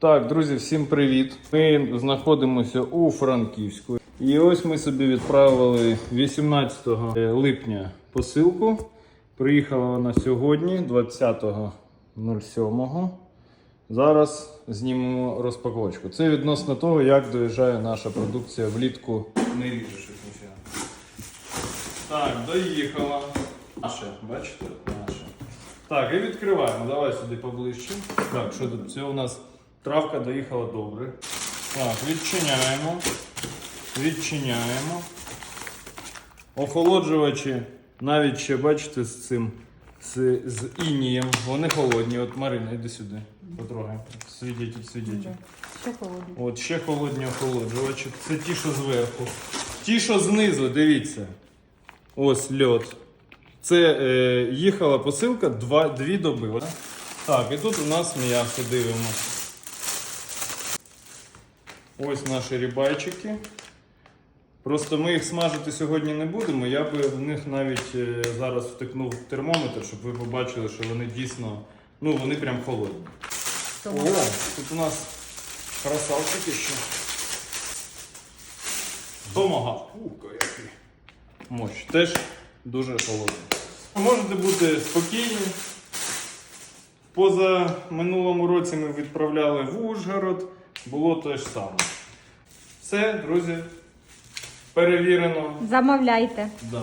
Так, друзі, всім привіт. Ми знаходимося у Франківську. І ось ми собі відправили 18 липня посилку. Приїхала вона сьогодні, 20.07. Зараз знімемо розпаковочку. Це відносно того, як доїжджає наша продукція влітку. Не ріжеш їх ніфіга. Так, доїхала. Наше, бачите? Наше. Так, і відкриваємо. Давай сюди поближче. Так, що тут? Це у нас травка доїхала добре. Так, відчиняємо. Відчиняємо. Охолоджувачі навіть ще, бачите, з цим. З, з інієм. Вони холодні. От Марина, йди сюди. Потрогай. Свідіть, свідіть. Ще холодно. От ще холодні охолоджувачі. Це ті, що зверху. Ті, що знизу, дивіться. Ось льот. Це е, їхала посилка два, дві доби. Так, і тут у нас м'ясо дивимося. Ось наші рібайчики. Просто ми їх смажити сьогодні не будемо. Я би в них навіть е, зараз втикнув термометр, щоб ви побачили, що вони дійсно, ну вони прям холодні. О, тут у нас красавчики ще. Домагав. Мощ. Теж дуже холодний. Можете бути спокійні. Поза минулому році ми відправляли в Ужгород. Було те ж саме. Все, друзі. Перевірено. Замовляйте. Да.